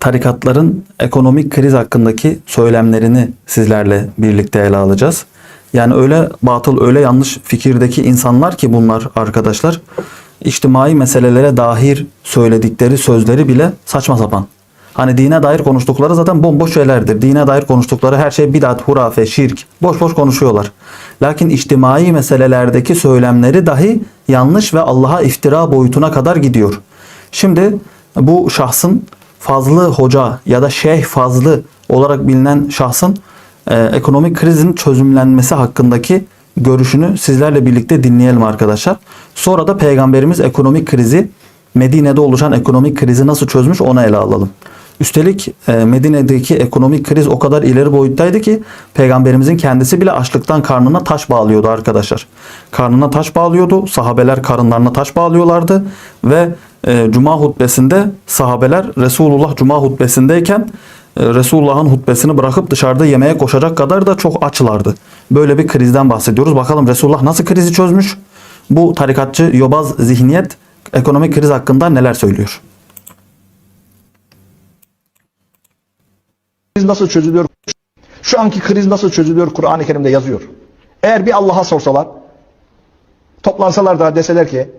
tarikatların ekonomik kriz hakkındaki söylemlerini sizlerle birlikte ele alacağız. Yani öyle batıl, öyle yanlış fikirdeki insanlar ki bunlar arkadaşlar, içtimai meselelere dair söyledikleri sözleri bile saçma sapan. Hani dine dair konuştukları zaten bomboş şeylerdir. Dine dair konuştukları her şey bidat, hurafe, şirk. Boş boş konuşuyorlar. Lakin içtimai meselelerdeki söylemleri dahi yanlış ve Allah'a iftira boyutuna kadar gidiyor. Şimdi bu şahsın Fazlı Hoca ya da Şeyh Fazlı olarak bilinen şahsın e, ekonomik krizin çözümlenmesi hakkındaki görüşünü sizlerle birlikte dinleyelim arkadaşlar. Sonra da Peygamberimiz ekonomik krizi Medine'de oluşan ekonomik krizi nasıl çözmüş onu ele alalım. Üstelik e, Medine'deki ekonomik kriz o kadar ileri boyuttaydı ki peygamberimizin kendisi bile açlıktan karnına taş bağlıyordu arkadaşlar. Karnına taş bağlıyordu. Sahabeler karınlarına taş bağlıyorlardı ve e, cuma hutbesinde sahabeler Resulullah cuma hutbesindeyken e, Resulullah'ın hutbesini bırakıp dışarıda yemeğe koşacak kadar da çok açlardı. Böyle bir krizden bahsediyoruz. Bakalım Resulullah nasıl krizi çözmüş? Bu tarikatçı yobaz zihniyet ekonomik kriz hakkında neler söylüyor? kriz nasıl çözülüyor? Şu anki kriz nasıl çözülüyor Kur'an-ı Kerim'de yazıyor. Eğer bir Allah'a sorsalar, toplansalar da deseler ki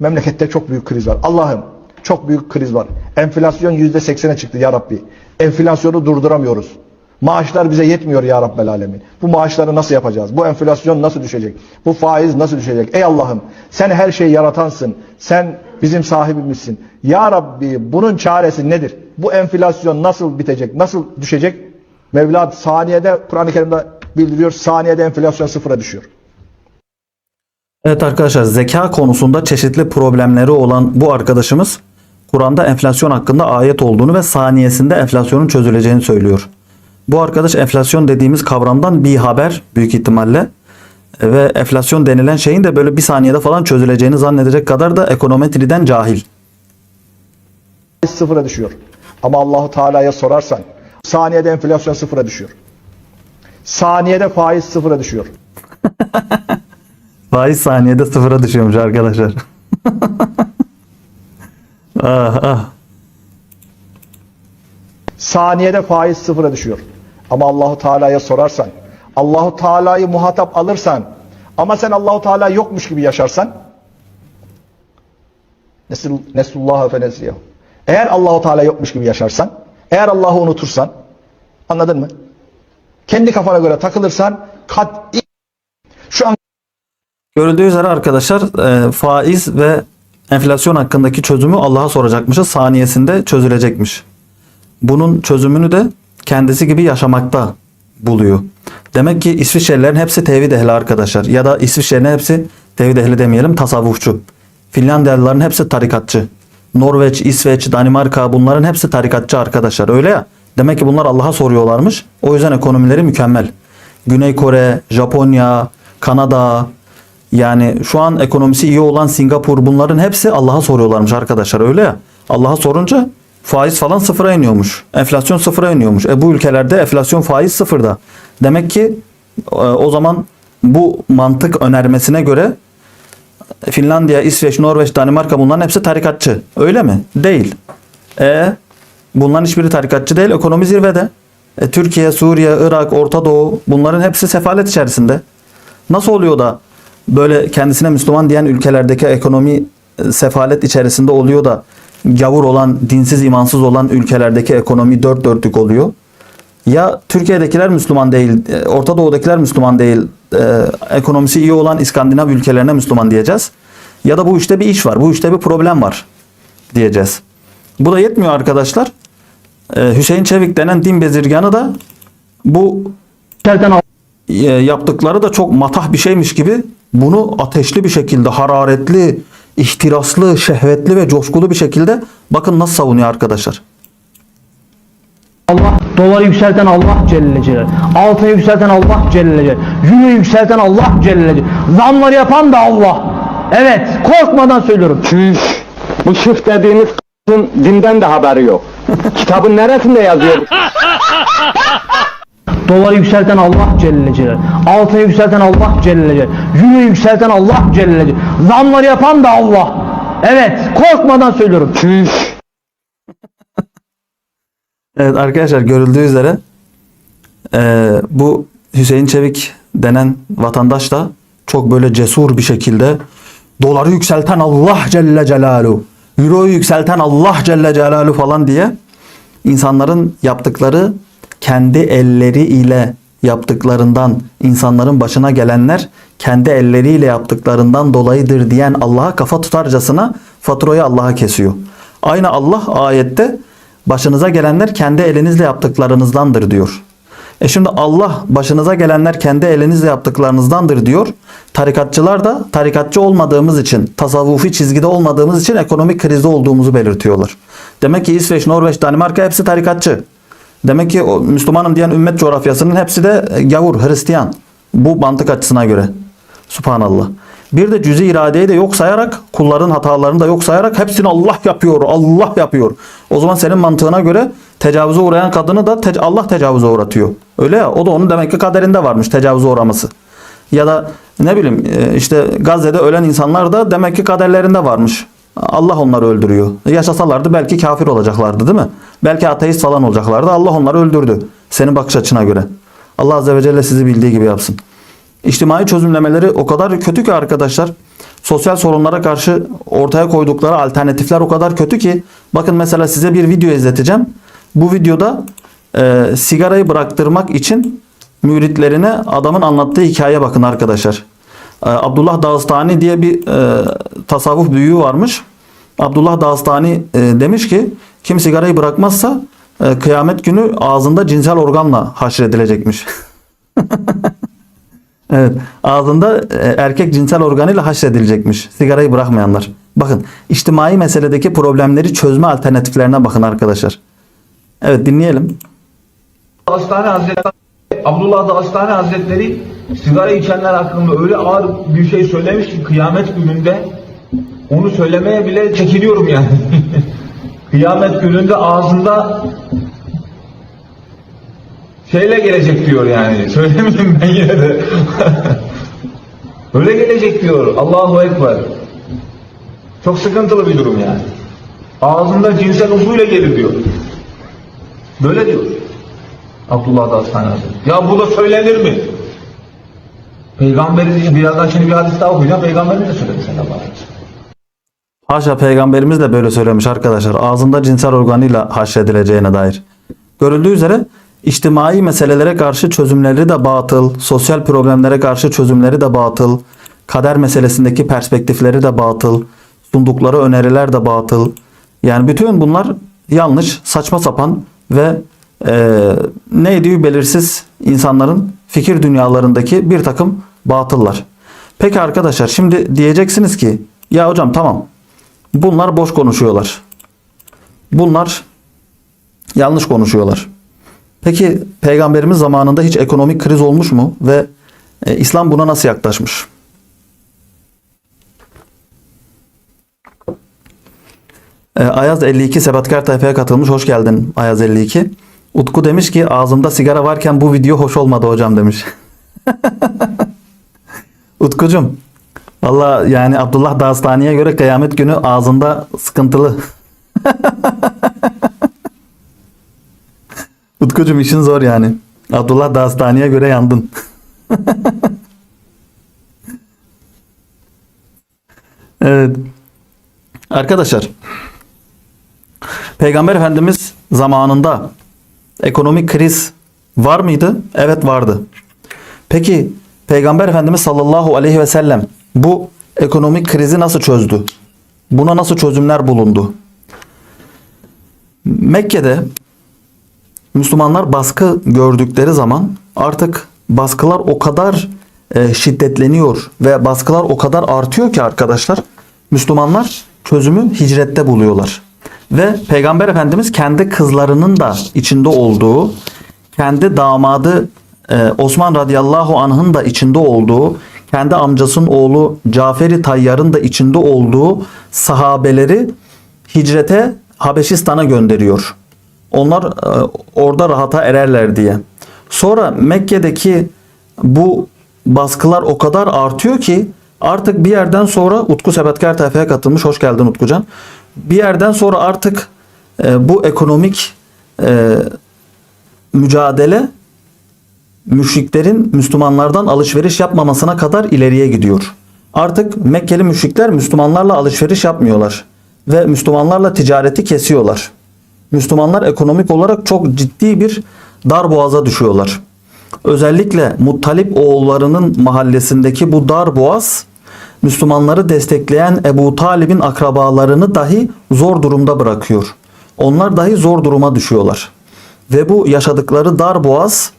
memlekette çok büyük kriz var. Allah'ım çok büyük kriz var. Enflasyon yüzde seksene çıktı ya Rabbi. Enflasyonu durduramıyoruz. Maaşlar bize yetmiyor ya Rabbel Alemin. Bu maaşları nasıl yapacağız? Bu enflasyon nasıl düşecek? Bu faiz nasıl düşecek? Ey Allah'ım sen her şeyi yaratansın. Sen bizim sahibimizsin. Ya Rabbi bunun çaresi nedir? Bu enflasyon nasıl bitecek? Nasıl düşecek? Mevla saniyede Kur'an-ı Kerim'de bildiriyor. Saniyede enflasyon sıfıra düşüyor. Evet arkadaşlar zeka konusunda çeşitli problemleri olan bu arkadaşımız Kur'an'da enflasyon hakkında ayet olduğunu ve saniyesinde enflasyonun çözüleceğini söylüyor. Bu arkadaş enflasyon dediğimiz kavramdan bir haber büyük ihtimalle ve enflasyon denilen şeyin de böyle bir saniyede falan çözüleceğini zannedecek kadar da ekonometriden cahil. Sıfıra düşüyor. Ama Allahu Teala'ya sorarsan saniyede enflasyon sıfıra düşüyor. Saniyede faiz sıfıra düşüyor. Faiz saniyede sıfıra düşüyormuş arkadaşlar. ah ah. Saniyede faiz sıfıra düşüyor. Ama Allahu Teala'ya sorarsan, Allahu Teala'yı muhatap alırsan ama sen Allahu Teala yokmuş gibi yaşarsan Nesul Nesullah fe nesiyahu. Eğer Allahu Teala yokmuş gibi yaşarsan, eğer Allah'ı unutursan anladın mı? Kendi kafana göre takılırsan an Görüldüğü üzere arkadaşlar e, faiz ve enflasyon hakkındaki çözümü Allah'a soracakmışız. Saniyesinde çözülecekmiş. Bunun çözümünü de kendisi gibi yaşamakta buluyor. Demek ki İsviçrelilerin hepsi tevhid ehli arkadaşlar. Ya da İsviçrelilerin hepsi tevhid ehli demeyelim tasavvufçu. Finlandiyalıların hepsi tarikatçı. Norveç, İsveç, Danimarka bunların hepsi tarikatçı arkadaşlar. Öyle ya. Demek ki bunlar Allah'a soruyorlarmış. O yüzden ekonomileri mükemmel. Güney Kore, Japonya, Kanada, yani şu an ekonomisi iyi olan Singapur bunların hepsi Allah'a soruyorlarmış arkadaşlar öyle ya. Allah'a sorunca faiz falan sıfıra iniyormuş. Enflasyon sıfıra iniyormuş. E bu ülkelerde enflasyon faiz sıfırda. Demek ki e, o zaman bu mantık önermesine göre Finlandiya, İsveç, Norveç, Danimarka bunların hepsi tarikatçı. Öyle mi? Değil. E bunların hiçbiri tarikatçı değil. Ekonomi zirvede. E, Türkiye, Suriye, Irak, Orta Doğu bunların hepsi sefalet içerisinde. Nasıl oluyor da böyle kendisine Müslüman diyen ülkelerdeki ekonomi e, sefalet içerisinde oluyor da gavur olan, dinsiz, imansız olan ülkelerdeki ekonomi dört dörtlük oluyor. Ya Türkiye'dekiler Müslüman değil, e, Orta Doğu'dakiler Müslüman değil, e, ekonomisi iyi olan İskandinav ülkelerine Müslüman diyeceğiz. Ya da bu işte bir iş var, bu işte bir problem var diyeceğiz. Bu da yetmiyor arkadaşlar. E, Hüseyin Çevik denen din bezirganı da bu e, yaptıkları da çok matah bir şeymiş gibi bunu ateşli bir şekilde hararetli, ihtiraslı, şehvetli ve coşkulu bir şekilde bakın nasıl savunuyor arkadaşlar. Allah doları yükselten Allah Celle Celal. Altını yükselten Allah Celle Celal. Euro yükselten Allah Celle Celal. Zamları yapan da Allah. Evet, korkmadan söylüyorum. Çüş. Bu şıf dediğiniz dinden de haberi yok. Kitabın neresinde yazıyor? Doları yükselten Allah Celle Celal. Altını yükselten Allah Celle Celal. Euro yükselten Allah Celle Celal. Zamları yapan da Allah. Evet, korkmadan söylüyorum. Evet arkadaşlar görüldüğü üzere eee, bu Hüseyin Çevik denen vatandaş da çok böyle cesur bir şekilde doları yükselten Allah Celle Celaluhu, euroyu yükselten Allah Celle Celaluhu falan diye insanların yaptıkları kendi elleriyle ile yaptıklarından insanların başına gelenler kendi elleriyle yaptıklarından dolayıdır diyen Allah'a kafa tutarcasına faturayı Allah'a kesiyor. Aynı Allah ayette başınıza gelenler kendi elinizle yaptıklarınızdandır diyor. E şimdi Allah başınıza gelenler kendi elinizle yaptıklarınızdandır diyor. Tarikatçılar da tarikatçı olmadığımız için, tasavvufi çizgide olmadığımız için ekonomik krizde olduğumuzu belirtiyorlar. Demek ki İsveç, Norveç, Danimarka hepsi tarikatçı. Demek ki o Müslümanım diyen ümmet coğrafyasının hepsi de e, gavur, Hristiyan. Bu mantık açısına göre. Subhanallah. Bir de cüzi iradeyi de yok sayarak, kulların hatalarını da yok sayarak hepsini Allah yapıyor, Allah yapıyor. O zaman senin mantığına göre tecavüze uğrayan kadını da te- Allah tecavüze uğratıyor. Öyle ya, o da onun demek ki kaderinde varmış tecavüze uğraması. Ya da ne bileyim e, işte Gazze'de ölen insanlar da demek ki kaderlerinde varmış. Allah onları öldürüyor. Yaşasalardı belki kafir olacaklardı değil mi? Belki ateist falan olacaklardı. Allah onları öldürdü. Senin bakış açına göre. Allah Azze ve Celle sizi bildiği gibi yapsın. İçtimai çözümlemeleri o kadar kötü ki arkadaşlar. Sosyal sorunlara karşı ortaya koydukları alternatifler o kadar kötü ki. Bakın mesela size bir video izleteceğim. Bu videoda e, sigarayı bıraktırmak için müritlerine adamın anlattığı hikayeye bakın arkadaşlar. E, Abdullah Dağıstani diye bir e, tasavvuf büyüğü varmış. Abdullah Dağıstani e, demiş ki kim sigarayı bırakmazsa e, kıyamet günü ağzında cinsel organla haşredilecekmiş. Evet. Ağzında e, erkek cinsel organıyla haşredilecekmiş. Sigarayı bırakmayanlar. Bakın içtimai meseledeki problemleri çözme alternatiflerine bakın arkadaşlar. Evet dinleyelim. Dağıstani Hazretleri, Abdullah Dağıstani Hazretleri sigara içenler hakkında öyle ağır bir şey söylemiş ki kıyamet gününde onu söylemeye bile çekiniyorum yani. kıyamet gününde ağzında şeyle gelecek diyor yani. Söylemeyeyim ben yine de. öyle gelecek diyor. Allahu Ekber. Çok sıkıntılı bir durum yani. Ağzında cinsel uzvuyla gelir diyor. Böyle diyor. Abdullah Dağıstani Hazretleri. Ya bu da söylenir mi? Peygamberi birazdan şimdi bir hadis daha okuyacağım. Peygamberi de söyledi sallallahu aleyhi. Haşa peygamberimiz de böyle söylemiş arkadaşlar. Ağzında cinsel organıyla haşredileceğine dair. Görüldüğü üzere içtimai meselelere karşı çözümleri de batıl, sosyal problemlere karşı çözümleri de batıl, kader meselesindeki perspektifleri de batıl, sundukları öneriler de batıl. Yani bütün bunlar yanlış, saçma sapan ve e, neydi belirsiz insanların fikir dünyalarındaki bir takım batıllar. Peki arkadaşlar şimdi diyeceksiniz ki ya hocam tamam bunlar boş konuşuyorlar. Bunlar yanlış konuşuyorlar. Peki peygamberimiz zamanında hiç ekonomik kriz olmuş mu ve e, İslam buna nasıl yaklaşmış? E, Ayaz 52 Sebatkar tayfaya katılmış. Hoş geldin Ayaz 52. Utku demiş ki ağzımda sigara varken bu video hoş olmadı hocam demiş. Utkucum valla yani Abdullah Dağıstani'ye göre kıyamet günü ağzında sıkıntılı. Utkucum işin zor yani. Abdullah Dağıstani'ye göre yandın. evet. Arkadaşlar Peygamber Efendimiz zamanında ekonomik kriz var mıydı? Evet vardı. Peki Peygamber Efendimiz sallallahu aleyhi ve sellem bu ekonomik krizi nasıl çözdü? Buna nasıl çözümler bulundu? Mekke'de Müslümanlar baskı gördükleri zaman artık baskılar o kadar e, şiddetleniyor ve baskılar o kadar artıyor ki arkadaşlar Müslümanlar çözümü hicrette buluyorlar. Ve Peygamber Efendimiz kendi kızlarının da içinde olduğu, kendi damadı e, Osman radıyallahu anh'ın da içinde olduğu, kendi amcasının oğlu Caferi Tayyar'ın da içinde olduğu sahabeleri hicrete Habeşistan'a gönderiyor. Onlar e, orada rahata ererler diye. Sonra Mekke'deki bu baskılar o kadar artıyor ki artık bir yerden sonra Utku Sebatkar tayfaya katılmış. Hoş geldin Utkucan. Bir yerden sonra artık e, bu ekonomik e, mücadele müşriklerin Müslümanlardan alışveriş yapmamasına kadar ileriye gidiyor. Artık Mekkeli müşrikler Müslümanlarla alışveriş yapmıyorlar ve Müslümanlarla ticareti kesiyorlar. Müslümanlar ekonomik olarak çok ciddi bir dar boğaza düşüyorlar. Özellikle Muttalip oğullarının mahallesindeki bu dar boğaz Müslümanları destekleyen Ebu Talib'in akrabalarını dahi zor durumda bırakıyor. Onlar dahi zor duruma düşüyorlar. Ve bu yaşadıkları dar boğaz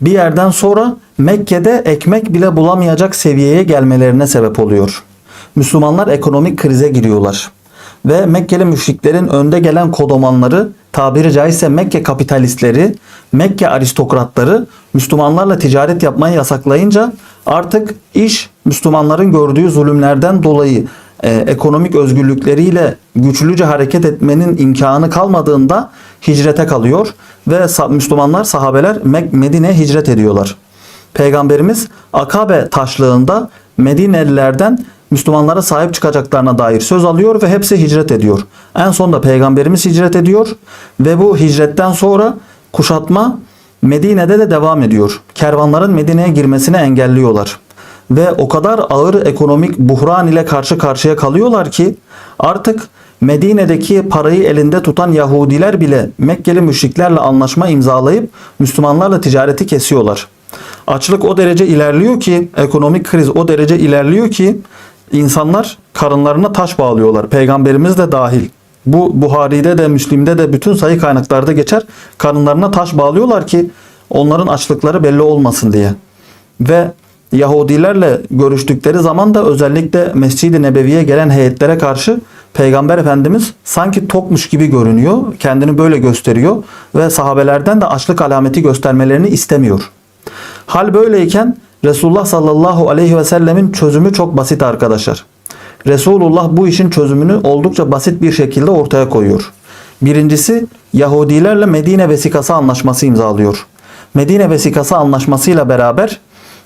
bir yerden sonra Mekke'de ekmek bile bulamayacak seviyeye gelmelerine sebep oluyor. Müslümanlar ekonomik krize giriyorlar. Ve Mekkeli müşriklerin önde gelen kodomanları tabiri caizse Mekke kapitalistleri, Mekke aristokratları Müslümanlarla ticaret yapmayı yasaklayınca artık iş Müslümanların gördüğü zulümlerden dolayı e, ekonomik özgürlükleriyle güçlüce hareket etmenin imkanı kalmadığında hicrete kalıyor ve Müslümanlar sahabeler Medine'ye hicret ediyorlar. Peygamberimiz Akabe taşlığında Medinelilerden Müslümanlara sahip çıkacaklarına dair söz alıyor ve hepsi hicret ediyor. En sonunda Peygamberimiz hicret ediyor ve bu hicretten sonra kuşatma Medine'de de devam ediyor. Kervanların Medine'ye girmesini engelliyorlar. Ve o kadar ağır ekonomik buhran ile karşı karşıya kalıyorlar ki artık Medine'deki parayı elinde tutan Yahudiler bile Mekkeli müşriklerle anlaşma imzalayıp Müslümanlarla ticareti kesiyorlar. Açlık o derece ilerliyor ki, ekonomik kriz o derece ilerliyor ki insanlar karınlarına taş bağlıyorlar. Peygamberimiz de dahil. Bu Buhari'de de Müslim'de de bütün sayı kaynaklarda geçer. Karınlarına taş bağlıyorlar ki onların açlıkları belli olmasın diye. Ve Yahudilerle görüştükleri zaman da özellikle Mescid-i Nebevi'ye gelen heyetlere karşı Peygamber Efendimiz sanki tokmuş gibi görünüyor. Kendini böyle gösteriyor ve sahabelerden de açlık alameti göstermelerini istemiyor. Hal böyleyken Resulullah sallallahu aleyhi ve sellemin çözümü çok basit arkadaşlar. Resulullah bu işin çözümünü oldukça basit bir şekilde ortaya koyuyor. Birincisi Yahudilerle Medine Vesikası Anlaşması imzalıyor. Medine Vesikası Anlaşmasıyla beraber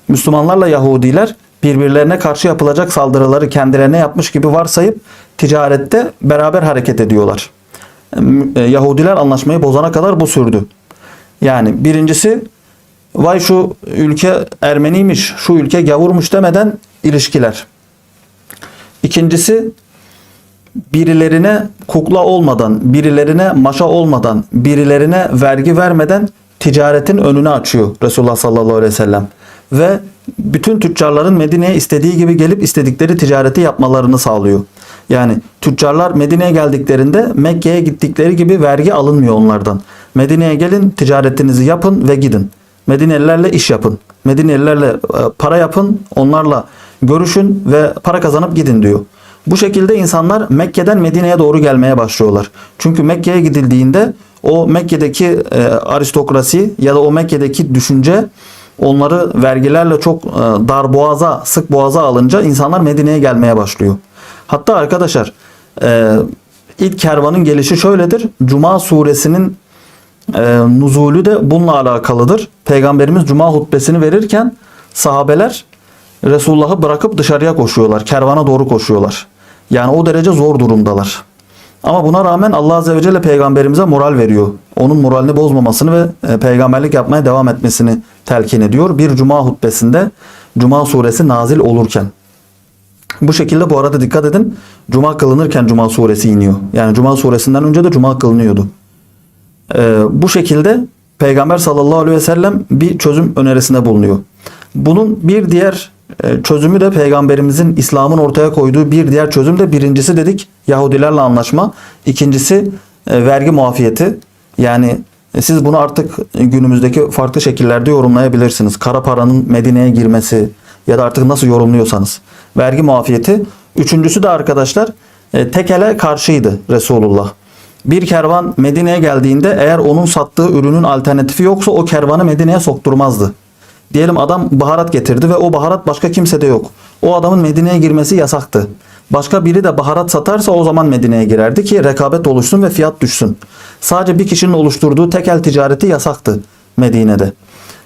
Müslümanlarla Yahudiler birbirlerine karşı yapılacak saldırıları kendilerine yapmış gibi varsayıp ticarette beraber hareket ediyorlar. E, Yahudiler anlaşmayı bozana kadar bu sürdü. Yani birincisi vay şu ülke Ermeniymiş, şu ülke gavurmuş demeden ilişkiler. İkincisi birilerine kukla olmadan, birilerine maşa olmadan, birilerine vergi vermeden ticaretin önünü açıyor Resulullah sallallahu aleyhi ve sellem. Ve bütün tüccarların Medine'ye istediği gibi gelip istedikleri ticareti yapmalarını sağlıyor. Yani tüccarlar Medine'ye geldiklerinde Mekke'ye gittikleri gibi vergi alınmıyor onlardan. Medine'ye gelin ticaretinizi yapın ve gidin. Medinelilerle iş yapın. Medinelilerle e, para yapın, onlarla görüşün ve para kazanıp gidin diyor. Bu şekilde insanlar Mekke'den Medine'ye doğru gelmeye başlıyorlar. Çünkü Mekke'ye gidildiğinde o Mekke'deki e, aristokrasi ya da o Mekke'deki düşünce onları vergilerle çok e, dar boğaza, sık boğaza alınca insanlar Medine'ye gelmeye başlıyor. Hatta arkadaşlar e, ilk kervanın gelişi şöyledir. Cuma suresinin e, nuzulü de bununla alakalıdır. Peygamberimiz Cuma hutbesini verirken sahabeler Resulullah'ı bırakıp dışarıya koşuyorlar. Kervana doğru koşuyorlar. Yani o derece zor durumdalar. Ama buna rağmen Allah Azze ve Celle peygamberimize moral veriyor. Onun moralini bozmamasını ve e, peygamberlik yapmaya devam etmesini telkin ediyor. Bir cuma hutbesinde Cuma suresi nazil olurken. Bu şekilde bu arada dikkat edin. Cuma kılınırken Cuma suresi iniyor. Yani Cuma suresinden önce de Cuma kılınıyordu. Ee, bu şekilde Peygamber sallallahu aleyhi ve sellem bir çözüm önerisinde bulunuyor. Bunun bir diğer çözümü de Peygamberimizin İslam'ın ortaya koyduğu bir diğer çözüm de birincisi dedik Yahudilerle anlaşma. İkincisi e, vergi muafiyeti. Yani e, siz bunu artık günümüzdeki farklı şekillerde yorumlayabilirsiniz. Kara paranın Medine'ye girmesi ya da artık nasıl yorumluyorsanız. Vergi muafiyeti. Üçüncüsü de arkadaşlar e, tekele karşıydı Resulullah. Bir kervan Medine'ye geldiğinde eğer onun sattığı ürünün alternatifi yoksa o kervanı Medine'ye sokturmazdı. Diyelim adam baharat getirdi ve o baharat başka kimsede yok. O adamın Medine'ye girmesi yasaktı. Başka biri de baharat satarsa o zaman Medine'ye girerdi ki rekabet oluşsun ve fiyat düşsün. Sadece bir kişinin oluşturduğu tekel ticareti yasaktı Medine'de.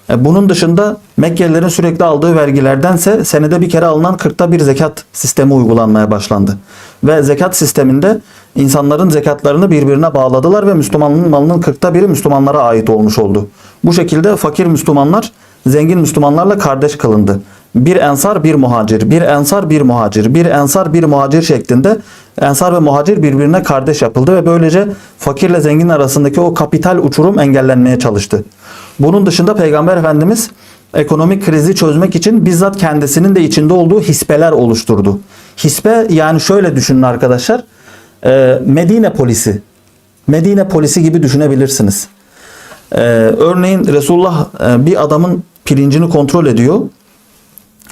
E, Bunun dışında Mekkelilerin sürekli aldığı vergilerdense senede bir kere alınan 40'ta bir zekat sistemi uygulanmaya başlandı. Ve zekat sisteminde insanların zekatlarını birbirine bağladılar ve Müslümanlığın malının kırkta biri Müslümanlara ait olmuş oldu. Bu şekilde fakir Müslümanlar zengin Müslümanlarla kardeş kılındı. Bir ensar bir muhacir, bir ensar bir muhacir, bir ensar bir muhacir şeklinde ensar ve muhacir birbirine kardeş yapıldı ve böylece fakirle zengin arasındaki o kapital uçurum engellenmeye çalıştı. Bunun dışında Peygamber Efendimiz ekonomik krizi çözmek için bizzat kendisinin de içinde olduğu hisbeler oluşturdu. Hisbe yani şöyle düşünün arkadaşlar. Ee, Medine polisi. Medine polisi gibi düşünebilirsiniz. Ee, örneğin Resulullah e, bir adamın pirincini kontrol ediyor.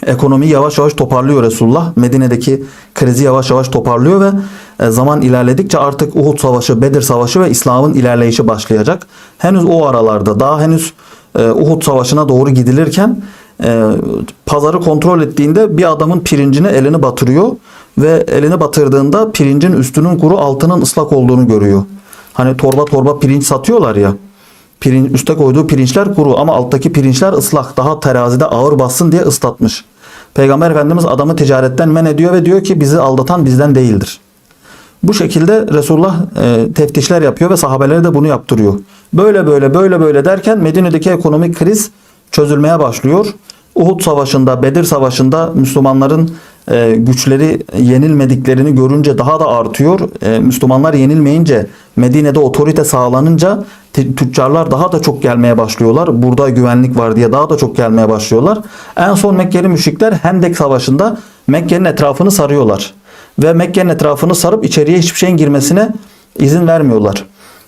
Ekonomiyi yavaş yavaş toparlıyor Resulullah. Medine'deki krizi yavaş yavaş toparlıyor ve e, zaman ilerledikçe artık Uhud Savaşı, Bedir Savaşı ve İslam'ın ilerleyişi başlayacak. Henüz o aralarda daha henüz e, Uhud Savaşı'na doğru gidilirken e, pazarı kontrol ettiğinde bir adamın pirincine elini batırıyor ve elini batırdığında pirincin üstünün kuru altının ıslak olduğunu görüyor. Hani torba torba pirinç satıyorlar ya. Pirin, üste koyduğu pirinçler kuru ama alttaki pirinçler ıslak. Daha terazide ağır bassın diye ıslatmış. Peygamber Efendimiz adamı ticaretten men ediyor ve diyor ki bizi aldatan bizden değildir. Bu şekilde Resulullah e, teftişler yapıyor ve sahabeleri de bunu yaptırıyor. Böyle böyle böyle böyle derken Medine'deki ekonomik kriz çözülmeye başlıyor. Uhud Savaşı'nda, Bedir Savaşı'nda Müslümanların e, güçleri yenilmediklerini görünce daha da artıyor. E, Müslümanlar yenilmeyince Medine'de otorite sağlanınca tü- tüccarlar daha da çok gelmeye başlıyorlar. Burada güvenlik var diye daha da çok gelmeye başlıyorlar. En son Mekkeli müşrikler Hendek Savaşı'nda Mekke'nin etrafını sarıyorlar. Ve Mekke'nin etrafını sarıp içeriye hiçbir şeyin girmesine izin vermiyorlar.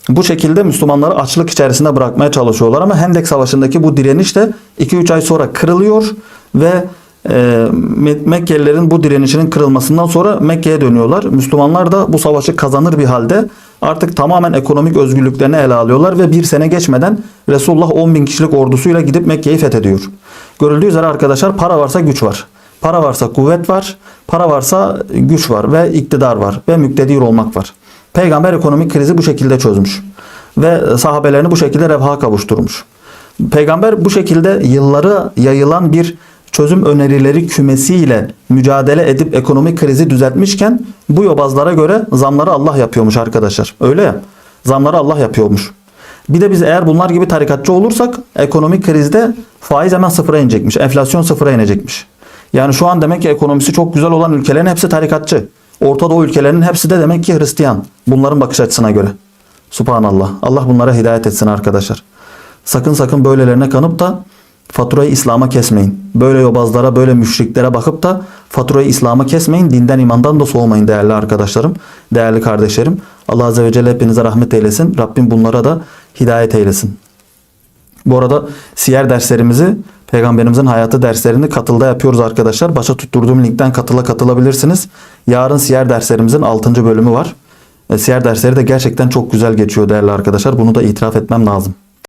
Bu şekilde Müslümanları açlık içerisinde bırakmaya çalışıyorlar ama Hendek Savaşı'ndaki bu direniş de 2-3 ay sonra kırılıyor ve e, Me- Mekkelilerin bu direnişinin kırılmasından sonra Mekke'ye dönüyorlar. Müslümanlar da bu savaşı kazanır bir halde artık tamamen ekonomik özgürlüklerini ele alıyorlar ve bir sene geçmeden Resulullah 10 bin kişilik ordusuyla gidip Mekke'yi fethediyor. Görüldüğü üzere arkadaşlar para varsa güç var. Para varsa kuvvet var, para varsa güç var ve iktidar var ve müktedir olmak var. Peygamber ekonomik krizi bu şekilde çözmüş ve sahabelerini bu şekilde refaha kavuşturmuş. Peygamber bu şekilde yılları yayılan bir çözüm önerileri kümesiyle mücadele edip ekonomik krizi düzeltmişken bu yobazlara göre zamları Allah yapıyormuş arkadaşlar. Öyle ya. Zamları Allah yapıyormuş. Bir de biz eğer bunlar gibi tarikatçı olursak ekonomik krizde faiz hemen sıfıra inecekmiş. Enflasyon sıfıra inecekmiş. Yani şu an demek ki ekonomisi çok güzel olan ülkelerin hepsi tarikatçı. Orta Doğu ülkelerinin hepsi de demek ki Hristiyan. Bunların bakış açısına göre. Subhanallah. Allah bunlara hidayet etsin arkadaşlar. Sakın sakın böylelerine kanıp da faturayı İslam'a kesmeyin. Böyle yobazlara, böyle müşriklere bakıp da faturayı İslam'a kesmeyin. Dinden imandan da soğumayın değerli arkadaşlarım, değerli kardeşlerim. Allah Azze ve Celle hepinize rahmet eylesin. Rabbim bunlara da hidayet eylesin. Bu arada siyer derslerimizi Peygamberimizin hayatı derslerini katılda yapıyoruz arkadaşlar. Başa tutturduğum linkten katıla katılabilirsiniz. Yarın siyer derslerimizin 6. bölümü var. E, Siyer dersleri de gerçekten çok güzel geçiyor değerli arkadaşlar. Bunu da itiraf etmem lazım.